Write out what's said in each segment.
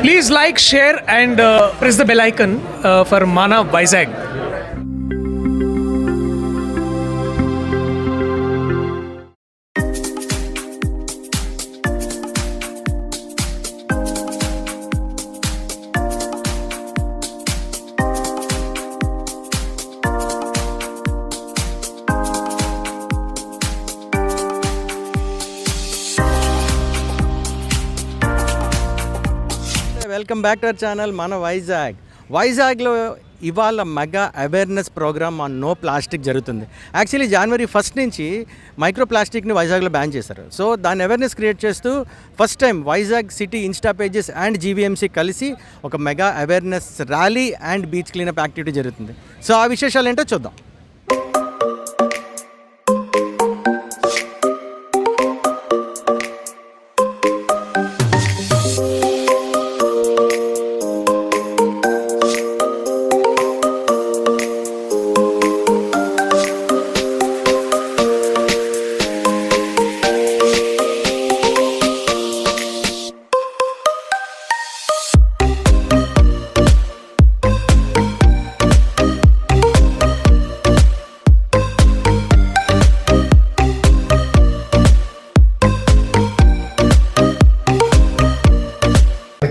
Please like, share, and uh, press the bell icon uh, for Mana Vizag. Welcome back to our channel. మన వైజాగ్. వైజాగ్లో ఇవాళ mega awareness program on no plastic జరుగుతుంది. Actually జనవరి first నుంచి micro ప్లాస్టిక్ని వైజాగ్లో ban చేశారు. So దాని awareness create చేస్తూ first time Vizag city insta pages and GVMC కలిసి ఒక mega awareness rally and beach cleanup activity జరుగుతుంది. సో ఆ విశేషాలు ఏంటో చూద్దాం.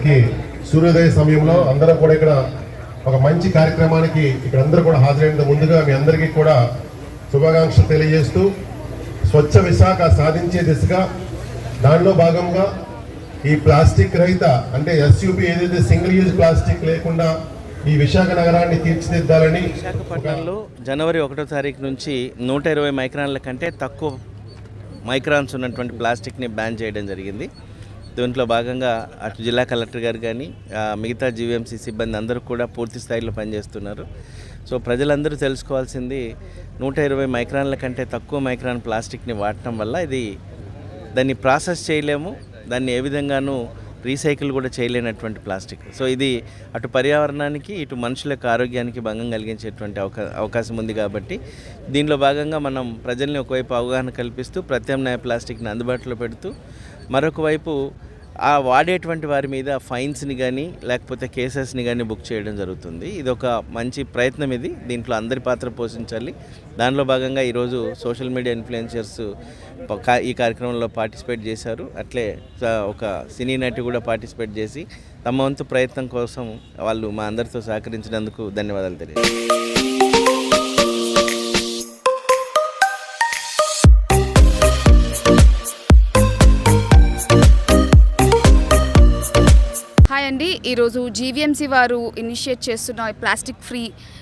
మనకి సూర్యోదయ సమయంలో అందరూ కూడా ఇక్కడ ఒక మంచి కార్యక్రమానికి ఇక్కడ అందరూ కూడా హాజరైన ముందుగా మీ అందరికీ కూడా శుభాకాంక్షలు తెలియజేస్తూ స్వచ్ఛ విశాఖ సాధించే దిశగా దానిలో భాగంగా ఈ ప్లాస్టిక్ రహిత అంటే ఎస్యూపి ఏదైతే సింగిల్ యూజ్ ప్లాస్టిక్ లేకుండా ఈ విశాఖ నగరాన్ని తీర్చిదిద్దాలని విశాఖపట్నంలో జనవరి ఒకటో తారీఖు నుంచి నూట ఇరవై మైక్రాన్ల కంటే తక్కువ మైక్రాన్స్ ఉన్నటువంటి ప్లాస్టిక్ని బ్యాన్ చేయడం జరిగింది. దీంట్లో భాగంగా అటు జిల్లా కలెక్టర్ గారు కానీ మిగతా జీవీఎంసీ సిబ్బంది అందరూ కూడా పూర్తి స్థాయిలో పనిచేస్తున్నారు. సో ప్రజలందరూ తెలుసుకోవాల్సింది నూట ఇరవై మైక్రాన్ల కంటే తక్కువ మైక్రాన్ ప్లాస్టిక్ని వాడటం వల్ల ఇది దాన్ని ప్రాసెస్ చేయలేము. దాన్ని ఏ విధంగానూ రీసైకిల్ కూడా చేయలేనటువంటి ప్లాస్టిక్. సో ఇది అటు పర్యావరణానికి ఇటు మనుషుల యొక్క ఆరోగ్యానికి భంగం కలిగించేటువంటి అవకా అవకాశం ఉంది కాబట్టి దీనిలో భాగంగా మనం ప్రజల్ని ఒకవైపు అవగాహన కల్పిస్తూ ప్రత్యామ్నాయ ప్లాస్టిక్ని అందుబాటులో పెడుతూ మరొక వైపు ఆ వాడేటువంటి వారి మీద ఫైన్స్ని కానీ లేకపోతే కేసెస్ని కానీ బుక్ చేయడం జరుగుతుంది. ఇది ఒక మంచి ప్రయత్నం ఇది. దీంట్లో అందరి పాత్ర పోషించాలి. దానిలో భాగంగా ఈరోజు సోషల్ మీడియా ఇన్ఫ్లుయెన్సర్స్ కా- ఈ కార్యక్రమంలో పార్టిసిపేట్ చేశారు. అట్లే ఒక సినీ నటి కూడా పార్టిసిపేట్ చేసి తమ వంతు ప్రయత్నం కోసం వాళ్ళు మా అందరితో సహకరించినందుకు ధన్యవాదాలు తెలియజేస్తారు అండి. ఈరోజు జీవీఎంసీ వారు ఇనిషియేట్ చేస్తున్న ప్లాస్టిక్ ఫ్రీ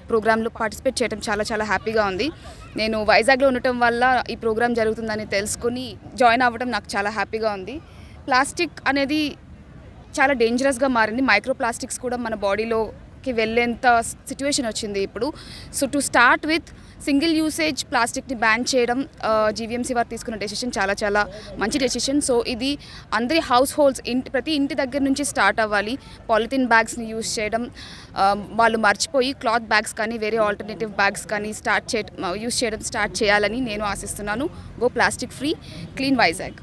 ప్రోగ్రాంలో పార్టిసిపేట్ చేయడం చాలా చాలా హ్యాపీగా ఉంది. నేను వైజాగ్లో ఉండటం వల్ల ఈ ప్రోగ్రాం జరుగుతుందని తెలుసుకుని జాయిన్ అవ్వడం నాకు చాలా హ్యాపీగా ఉంది. ప్లాస్టిక్ అనేది చాలా డేంజరస్గా మారింది. మైక్రో ప్లాస్టిక్స్ కూడా మన బాడీలోకి వెళ్ళేంత సిచ్యువేషన్ వచ్చింది ఇప్పుడు. So to start with single usage ప్లాస్టిక్ని ban చేయడం జీవీఎంసీ వారు తీసుకున్న డెసిషన్ చాలా చాలా మంచి డెసిషన్ సో ఇది అందరి హౌస్ హోల్డ్స్ ఇంటి ప్రతి ఇంటి దగ్గర నుంచి స్టార్ట్ అవ్వాలి. పాలిథిన్ బ్యాగ్స్ని యూస్ చేయడం వాళ్ళు మర్చిపోయి క్లాత్ బ్యాగ్స్ కానీ వేరే ఆల్టర్నేటివ్ బ్యాగ్స్ కానీ స్టార్ట్ చే యూజ్ చేయడం స్టార్ట్ చేయాలని నేను ఆశిస్తున్నాను. Go plastic free clean Vizag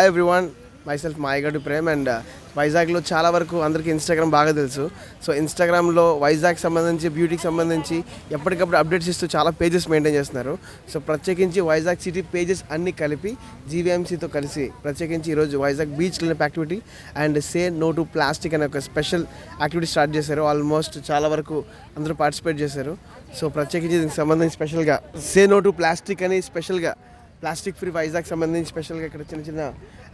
hi everyone myself మాయగడ్డు Prem and వైజాగ్లో చాలా వరకు అందరికీ ఇన్స్టాగ్రామ్ బాగా తెలుసు. సో ఇన్స్టాగ్రామ్లో వైజాగ్ సంబంధించి బ్యూటీకి సంబంధించి ఎప్పటికప్పుడు అప్డేట్స్ ఇస్తూ చాలా పేజెస్ మెయింటైన్ చేస్తున్నారు. సో ప్రత్యేకించి వైజాగ్ సిటీ పేజెస్ అన్నీ కలిపి జీవీఎంసీతో కలిసి ప్రత్యేకించి ఈరోజు Vizag beach cleanup activity and say no to plastic అనే ఒక స్పెషల్ యాక్టివిటీ స్టార్ట్ చేశారు. ఆల్మోస్ట్ చాలా వరకు అందరూ పార్టిసిపేట్ చేశారు. సో ప్రత్యేకించి దీనికి సంబంధించి స్పెషల్గా సే నో టు ప్లాస్టిక్ అని స్పెషల్గా ప్లాస్టిక్ ఫ్రీ వైజాగ్ సంబంధించి స్పెషల్గా ఇక్కడ చిన్న చిన్న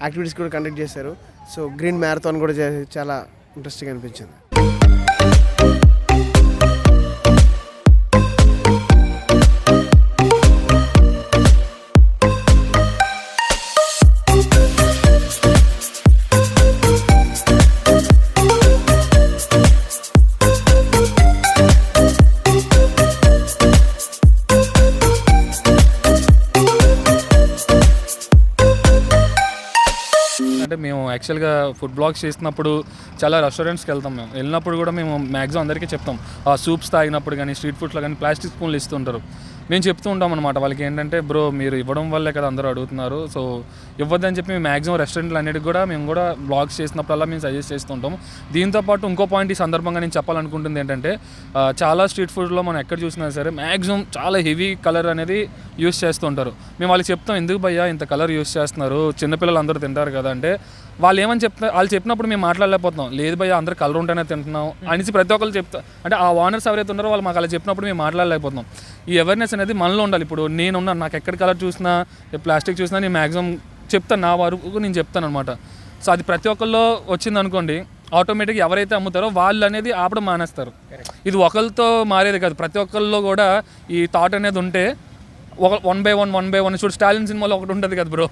యాక్టివిటీస్ కూడా కండక్ట్ చేశారు. సో గ్రీన్ మ్యారథాన్ కూడా చాలా ఇంట్రెస్టింగ్ అనిపించింది. ఫుడ్ బ్లాగ్స్ చేసినప్పుడు చాలా రెస్టారెంట్స్కి వెళ్తాం మేము. వెళ్ళినప్పుడు కూడా మేము మ్యాక్సిమం అందరికీ చెప్తాం. ఆ సూప్స్ తాగినప్పుడు కానీ స్ట్రీట్ ఫుడ్స్లో కానీ ప్లాస్టిక్ స్పూన్లు ఇస్తుంటారు మేము చెప్తూ ఉంటాం అనమాట వాళ్ళకి ఏంటంటే బ్రో మీరు ఇవ్వడం వల్లే కదా అందరూ అడుగుతున్నారు. సో ఇవ్వద్దని చెప్పి మేము మ్యాక్సిమం రెస్టారెంట్లు అన్నిటికి కూడా మేము కూడా బ్లాగ్స్ చేసినప్పుడల్లా మేము సజెస్ట్ చేస్తుంటాం దీంతో పాటు ఇంకో పాయింట్ ఈ సందర్భంగా నేను చెప్పాలనుకుంటుంది ఏంటంటే చాలా స్ట్రీట్ ఫుడ్లో మనం ఎక్కడ చూసినా సరే మ్యాక్సిమం చాలా హెవీ కలర్ అనేది యూస్ చేస్తుంటారు మేము వాళ్ళకి చెప్తాం ఎందుకు భయ్యా ఇంత కలర్ యూస్ చేస్తున్నారు? చిన్నపిల్లలు అందరూ తింటారు కదా అంటే వాళ్ళు ఏమని చెప్తారు వాళ్ళు చెప్పినప్పుడు మేము మాట్లాడలేకపోతున్నాం. లేదు భయ్య అందరు కలర్ ఉంటేనే తింటున్నాం అనేసి ప్రతి ఒక్కరు చెప్తా అంటే ఆ ఓనర్స్ ఎవరైతే ఉన్నారో వాళ్ళు మాకు అలా చెప్పినప్పుడు మేము మాట్లాడలేకపోతున్నాం. ఈ అవేర్నెస్ అనేది మనలో ఉండాలి. ఇప్పుడు నేను ఉన్నాను నాకు ఎక్కడ కలర్ చూసినా ప్లాస్టిక్ చూసినా నేను మ్యాక్సిమం చెప్తాను నా వరకు నేను చెప్తాను అనమాట సో అది ప్రతి ఒక్కరిలో వచ్చింది అనుకోండి ఆటోమేటిక్గా ఎవరైతే అమ్ముతారో వాళ్ళు అనేది ఆపడం మానేస్తారు. ఇది ఒకరితో మారేది కాదు. ప్రతి ఒక్కరిలో కూడా ఈ థాట్ అనేది ఉంటే ఒక one by one one by one చూడు స్టాలిన్ సినిమాలో ఒకటి ఉంటుంది కదా బ్రో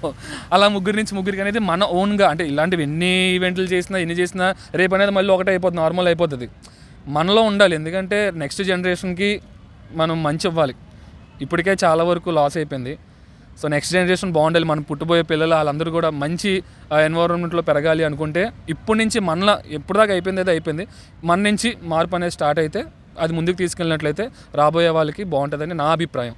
అలా ముగ్గురు నుంచి ముగ్గురికి అనేది మన ఓన్గా అంటే ఇలాంటివి ఎన్ని ఈవెంట్లు చేసినా ఎన్ని చేసినా రేపు అనేది మళ్ళీ ఒకటే అయిపోతుంది నార్మల్ అయిపోతుంది. మనలో ఉండాలి ఎందుకంటే నెక్స్ట్ జనరేషన్కి మనం మంచి ఇవ్వాలి ఇప్పటికే చాలా వరకు లాస్ అయిపోయింది. సో నెక్స్ట్ జనరేషన్ బాగుండాలి మనం పుట్టబోయే పిల్లలు వాళ్ళందరూ కూడా మంచి ఎన్వైరాన్మెంట్లో పెరగాలి అనుకుంటే ఇప్పటి నుంచి మనలో ఎప్పుడు దాకా అయిపోయింది అయితే అయిపోయింది. మన నుంచి మార్పు అనేది స్టార్ట్ అయితే అది ముందుకు తీసుకెళ్ళినట్లయితే రాబోయే వాళ్ళకి బాగుంటుందని నా అభిప్రాయం.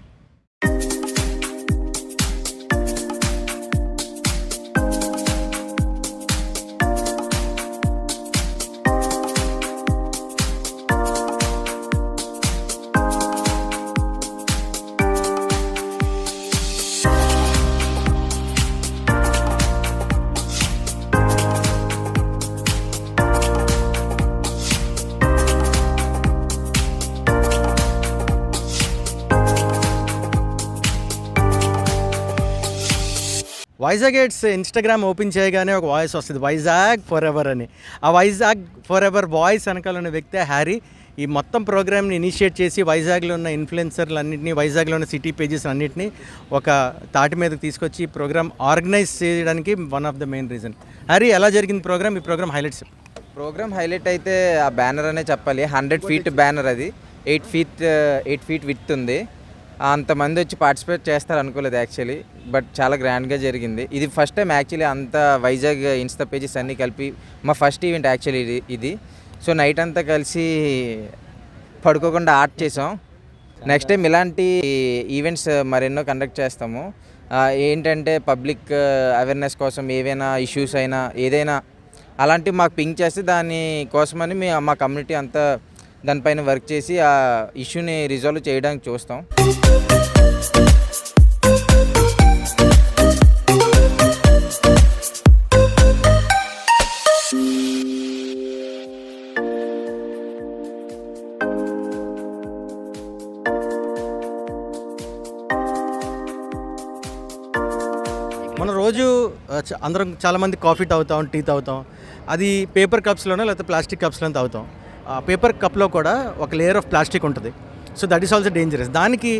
వైజాగ్ ఎయిట్స్ ఇన్స్టాగ్రామ్ ఓపెన్ చేయగానే ఒక వాయిస్ వస్తుంది. వైజాగ్ ఫర్ ఎవర్ అని. ఆ వైజాగ్ ఫర్ ఎవర్ వాయిస్ వెనకాల ఉన్న వ్యక్తే హ్యారీ. ఈ మొత్తం ప్రోగ్రామ్ని ఇనిషియేట్ చేసి వైజాగ్లో ఉన్న ఇన్ఫ్లుయెన్సర్లు అన్నింటినీ వైజాగ్లో ఉన్న సిటీ పేజెస్ అన్నింటినీ ఒక తాటి మీదకి తీసుకొచ్చి ఈ ప్రోగ్రామ్ ఆర్గనైజ్ చేయడానికి one of the main reason. Harry ఎలా జరిగింది ప్రోగ్రామ్? ఈ ప్రోగ్రామ్ హైలైట్స్ ప్రోగ్రామ్ హైలైట్ అయితే ఆ బ్యానర్ అనే చెప్పాలి. హండ్రెడ్ ఫీట్ బ్యానర్ అది. Eight feet eight feet width ఉంది. అంతమంది వచ్చి పార్టిసిపేట్ చేస్తారు అనుకోలేదు యాక్చువల్లీ బట్ చాలా గ్రాండ్గా జరిగింది. ఇది ఫస్ట్ టైం యాక్చువల్లీ అంత వైజాగ్ ఇన్స్టా పేజెస్ అన్నీ కలిపి మా ఫస్ట్ ఈవెంట్ యాక్చువల్లీ ఇది ఇది. సో నైట్ అంతా కలిసి పడుకోకుండా ఆర్ట్ చేసాం. నెక్స్ట్ టైం ఇలాంటి ఈవెంట్స్ మరెన్నో కండక్ట్ చేస్తాము. ఏంటంటే పబ్లిక్ అవేర్నెస్ కోసం ఏవైనా ఇష్యూస్ అయినా ఏదైనా అలాంటివి మాకు పింక్ చేస్తే దాని కోసమని మీ మా కమ్యూనిటీ అంతా దానిపైన వర్క్ చేసి ఆ ఇష్యూని రిజాల్వ్ చేయడానికి చూస్తాం. మనం రోజు అందరం చాలామంది కాఫీ తాగుతాం టీ తాగుతాం. అది పేపర్ కప్స్లోనో లేకపోతే ప్లాస్టిక్ కప్స్లోనో తాగుతాం. ఆ పేపర్ కప్లో కూడా ఒక లేయర్ ఆఫ్ ప్లాస్టిక్ ఉంటుంది. So that is also dangerous. దానికి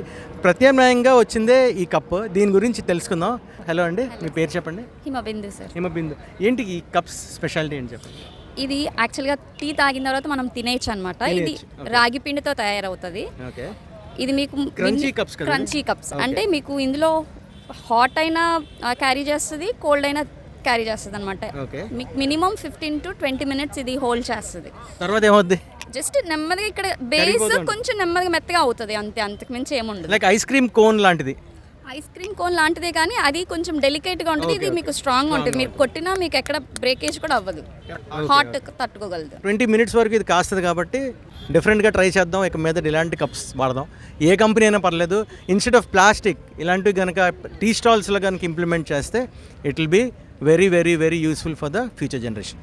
ప్రత్యామ్నాయంగా వచ్చిందే ఈ కప్. దీని గురించి తెలుసుకుందాం. హలో అండి మీ పేరు చెప్పండి. హిమబిందు సార్. హిమబిందు ఏంటి ఈ కప్స్ స్పెషాలిటీ ఏంటి చెప్పండి? ఇది యాక్చువల్గా టీ తాగిన తర్వాత మనం తినేయచ్చు అనమాట ఇది రాగి పిండితో తయారవుతుంది. ఇది మీకు? క్రంచీ కప్స్ అంటే మీకు ఇందులో హాట్ అయినా క్యారీ చేస్తుంది కోల్డ్ అయినా క్యారీ చేస్తుంది అనమాట మీకు minimum fifteen to twenty minutes ఇది హోల్డ్ చేస్తుంది. తర్వాత ఏమవుద్ది? జస్ట్ నెమ్మదిగా ఇక్కడ బేస్ కొంచెం నెమ్మదిగా మెత్తగా అవుతుంది అంతే అంతకు మించి ఏముండదు. లైక్ ఐస్ క్రీమ్ కోన్ లాంటిది. ఐస్ క్రీమ్ కోన్ లాంటిదే కానీ అది కొంచెం డెలికేట్గా ఉంటుంది. ఇది మీకు స్ట్రాంగ్ ఉంటుంది. మీరు కొట్టినా మీకు ఎక్కడ బ్రేకేజ్ కూడా అవ్వదు. హాట్ తట్టుకోగలదు. ట్వంటీ మినిట్స్ వరకు ఇది కాస్తుంది కాబట్టి డిఫరెంట్గా ట్రై చేద్దాం. ఇక మీద ఇలాంటి కప్స్ వాడదాం. ఏ కంపెనీ అయినా పర్లేదు. ఇన్స్టెడ్ ఆఫ్ ప్లాస్టిక్ ఇలాంటివి కనుక టీ స్టాల్స్లో కనుక ఇంప్లిమెంట్ చేస్తే it will be very very very useful for the future generation.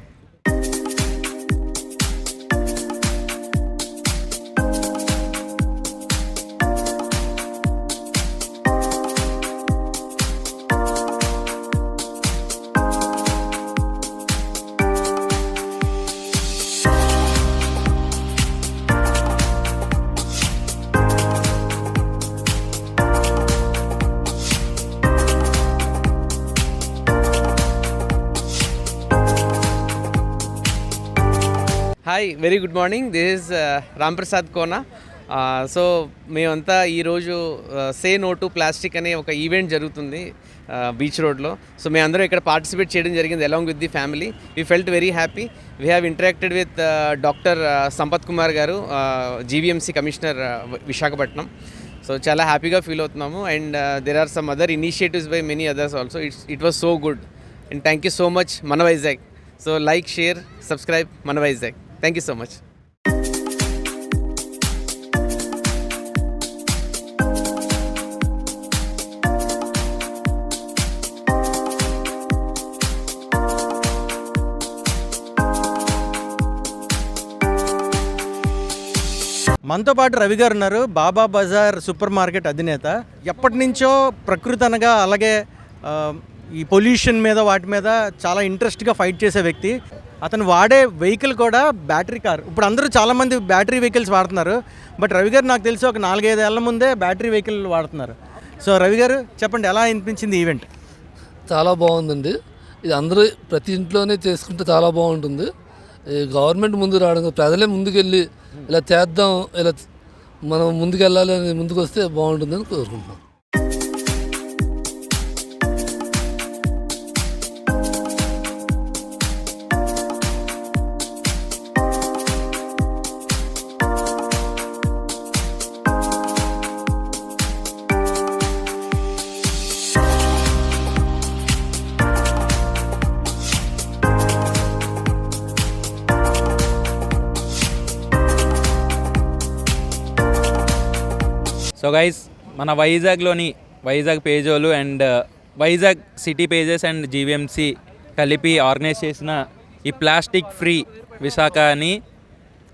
Hi very good morning this is Ramprasad Kona so మేమంతా ఈరోజు సే నో టు ప్లాస్టిక్ అనే ఒక ఈవెంట్ జరుగుతుంది బీచ్ రోడ్లో సో మేమందరం ఇక్కడ పార్టిసిపేట్ చేయడం జరిగింది along with the family we felt very happy we have interacted with doctor Sampath Kumar garu GVMC commissioner Visakhapatnam so చాలా హ్యాపీగా ఫీల్ అవుతున్నాము. And there are some other initiatives by many others also it's it was so good and thank you so much మన Vizag so like share subscribe మన Vizag thank you so much మనతో పాటు రవి గారు ఉన్నారు. బాబా Bazar super market అధినేత. ఎప్పటి నుంచో ప్రకృతి అనగా అలాగే ఈ పొల్యూషన్ మీద వాటి మీద చాలా ఇంట్రెస్ట్గా ఫైట్ చేసే వ్యక్తి. అతను వాడే వెహికల్ కూడా బ్యాటరీ కార్. ఇప్పుడు అందరూ చాలామంది బ్యాటరీ వెహికల్స్ వాడుతున్నారు. బట్ రవి గారు నాకు తెలిసి ఒక నాలుగైదు ఏళ్ళ ముందే బ్యాటరీ వెహికల్ వాడుతున్నారు. సో రవి గారు చెప్పండి ఎలా అనిపించింది ఈవెంట్ చాలా బాగుందండి. ఇది అందరూ ప్రతి ఇంట్లోనే చేసుకుంటే చాలా బాగుంటుంది. ఈ గవర్నమెంట్ ముందు రావడం ప్రజలే ముందుకెళ్ళి ఇలా చేద్దాం ఇలా మనం ముందుకెళ్ళాలి అని ముందుకు వస్తే బాగుంటుందని కోరుకుంటున్నాం. సో గైస్ మన వైజాగ్లోని Vizag పేజోలు and uh, Vizag city pages and GVMC కలిపి ఆర్గనైజ్ చేసిన ఈ ప్లాస్టిక్ ఫ్రీ విశాఖ అని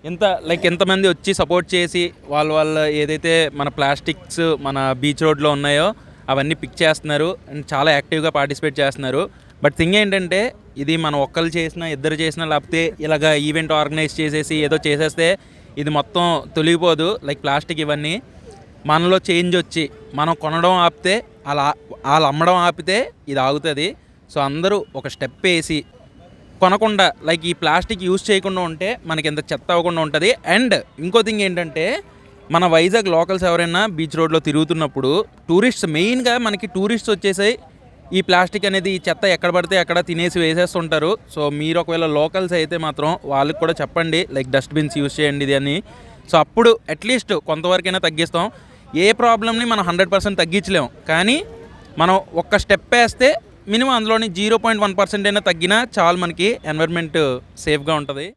ఎంత లైక్ ఎంతమంది వచ్చి సపోర్ట్ చేసి వాళ్ళ వాళ్ళ ఏదైతే మన ప్లాస్టిక్స్ మన బీచ్ రోడ్లో ఉన్నాయో అవన్నీ పిక్ చేస్తున్నారు అండ్ చాలా యాక్టివ్గా పార్టిసిపేట్ చేస్తున్నారు. బట్ థింగ్ ఏంటంటే ఇది మనం ఒక్కరు చేసినా ఇద్దరు చేసినా లేకపోతే ఇలాగ ఈవెంట్ ఆర్గనైజ్ చేసేసి ఏదో చేసేస్తే ఇది మొత్తం తొలగిపోదు లైక్ ప్లాస్టిక్ ఇవన్నీ. మనలో చేంజ్ వచ్చి మనం కొనడం ఆపితే అలా వాళ్ళు అమ్మడం ఆపితే ఇది ఆగుతుంది. సో అందరూ ఒక స్టెప్ వేసి కొనకుండా లైక్ ఈ ప్లాస్టిక్ యూజ్ చేయకుండా ఉంటే మనకి ఎంత చెత్త అవ్వకుండా ఉంటుంది. అండ్ ఇంకో థింగ్ ఏంటంటే మన వైజాగ్ లోకల్స్ ఎవరైనా బీచ్ రోడ్లో తిరుగుతున్నప్పుడు టూరిస్ట్స్ మెయిన్గా మనకి టూరిస్ట్స్ వచ్చేసాయి. ఈ ప్లాస్టిక్ అనేది ఈ చెత్త ఎక్కడ పడితే అక్కడ తినేసి వేసేస్తుంటారు. సో మీరు ఒకవేళ లోకల్స్ అయితే మాత్రం వాళ్ళకి కూడా చెప్పండి లైక్ డస్ట్బిన్స్ యూజ్ చేయండి ఇది అని. సో అప్పుడు అట్లీస్ట్ కొంతవరకైనా తగ్గిస్తాం. ఏ ప్రాబ్లమ్ని మనం హండ్రెడ్ పర్సెంట్ తగ్గించలేం కానీ మనం ఒక్క స్టెప్ వేస్తే మినిమం అందులోని జీరో పాయింట్ వన్ పర్సెంట్ అయినా తగ్గినా చాలు మనకి ఎన్విరాన్మెంట్ సేఫ్గా ఉంటుంది.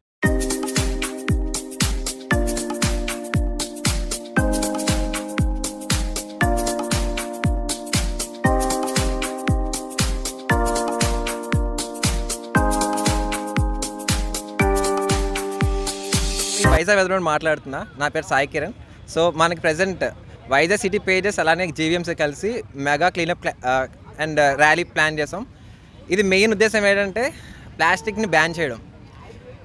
వైజాగ్ వెదర్ మాట్లాడుతున్నా. నా పేరు సాయి కిరణ్. సో మనకి ప్రజెంట్ వైజాగ్ సిటీ పేజెస్ అలానే జీవీఎంసీ కలిసి mega cleanup and rally plan చేసాం. ఇది మెయిన్ ఉద్దేశం ఏంటంటే ప్లాస్టిక్ని బ్యాన్ చేయడం.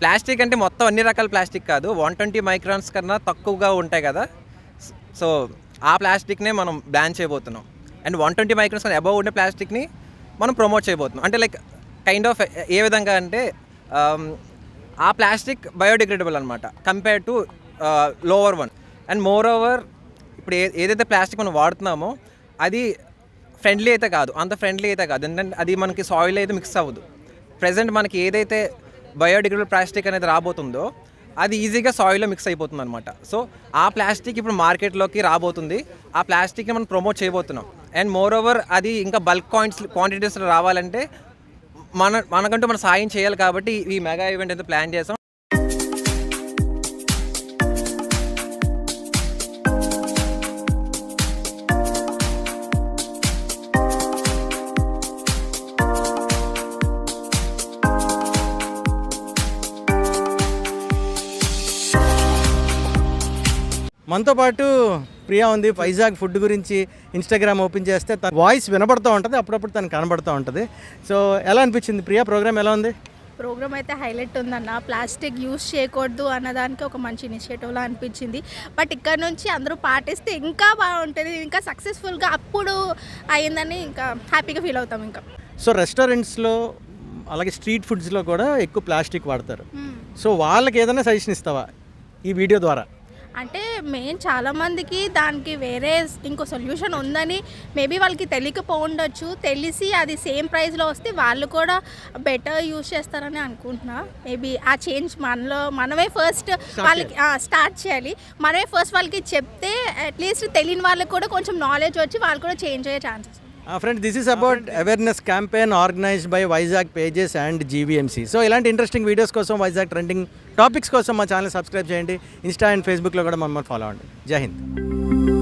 ప్లాస్టిక్ అంటే మొత్తం అన్ని రకాల ప్లాస్టిక్ కాదు. వన్ ట్వంటీ మైక్రాన్స్ కన్నా తక్కువగా ఉంటాయి కదా. సో ఆ ప్లాస్టిక్నే మనం బ్యాన్ చేయబోతున్నాం. అండ్ వన్ ట్వంటీ మైక్రాన్స్ కన్నా అబౌవ్ ఉండే ప్లాస్టిక్ని మనం ప్రమోట్ చేయబోతున్నాం. అంటే లైక్ కైండ్ ఆఫ్ ఏ విధంగా అంటే um, ఆ ప్లాస్టిక్ బయోడిగ్రేడబుల్ అనమాట compare to lower one and moreover ఇప్పుడు ఏదైతే ప్లాస్టిక్ మనం వాడుతున్నామో అది ఫ్రెండ్లీ అయితే కాదు అంత ఫ్రెండ్లీ అయితే కాదు. ఎందుకంటే అది మనకి సాయిల్ అయితే మిక్స్ అవ్వదు. ప్రజెంట్ మనకి ఏదైతే బయోడిగ్రేడబుల్ ప్లాస్టిక్ అనేది రాబోతుందో అది ఈజీగా సాయిల్లో మిక్స్ అయిపోతుంది అనమాట సో ఆ ప్లాస్టిక్ ఇప్పుడు మార్కెట్లోకి రాబోతుంది. ఆ ప్లాస్టిక్ని మనం ప్రమోట్ చేయబోతున్నాం. అండ్ మోర్ ఓవర్ అది ఇంకా బల్క్ కాయింట్స్ క్వాంటిటీస్లో రావాలంటే మన మనకంటూ మనం సాయం చేయాలి కాబట్టి ఈ మెగా ఈవెంట్ అయితే ప్లాన్ చేసాం. మనతో పాటు ప్రియా ఉంది. వైజాగ్ ఫుడ్ గురించి ఇన్స్టాగ్రామ్ ఓపెన్ చేస్తే తన వాయిస్ వినబడుతూ ఉంటుంది అప్పుడప్పుడు తను కనబడుతూ ఉంటుంది. సో ఎలా అనిపించింది ప్రియా? ప్రోగ్రామ్ ఎలా ఉంది? ప్రోగ్రామ్ అయితే హైలైట్ ఉందన్న. ప్లాస్టిక్ యూస్ చేయకూడదు అన్నదానికి ఒక మంచి ఇనిషియేటివ్లా అనిపించింది. బట్ ఇక్కడ నుంచి అందరూ పాటిస్తే ఇంకా బాగుంటుంది ఇంకా సక్సెస్ఫుల్గా అప్పుడు అయిందని ఇంకా హ్యాపీగా ఫీల్ అవుతాం ఇంకా. సో రెస్టారెంట్స్లో అలాగే స్ట్రీట్ ఫుడ్స్లో కూడా ఎక్కువ ప్లాస్టిక్ వాడతారు. సో వాళ్ళకి ఏదైనా సజెషన్ ఇస్తావా ఈ వీడియో ద్వారా? అంటే మెయిన్ చాలామందికి దానికి వేరే ఇంకో సొల్యూషన్ ఉందని మేబీ వాళ్ళకి తెలియకపోఉండొచ్చు తెలిసి అది సేమ్ ప్రైస్లో వస్తే వాళ్ళు కూడా బెటర్ యూస్ చేస్తారని అనుకుంటున్నా. మేబీ ఆ చేంజ్ మనలో మనమే ఫస్ట్ వాళ్ళకి స్టార్ట్ చేయాలి. మనమే ఫస్ట్ వాళ్ళకి చెప్తే అట్లీస్ట్ తెలియని వాళ్ళకి కూడా కొంచెం నాలెడ్జ్ వచ్చి వాళ్ళు కూడా చేంజ్ అయ్యే chances friend this is about awareness campaign organised by Vizag pages and GVMC so ఇలాంటి ఇంట్రెస్టింగ్ వీడియోస్ కోసం వైజాగ్ ట్రెండింగ్ టాపిక్స్ కోసం మా ఛానల్ సబ్స్క్రైబ్ చేయండి. ఇన్స్టా అండ్ ఫేస్బుక్లో కూడా మమ్మల్ని ఫాలో అవ్వండి. జై హింద్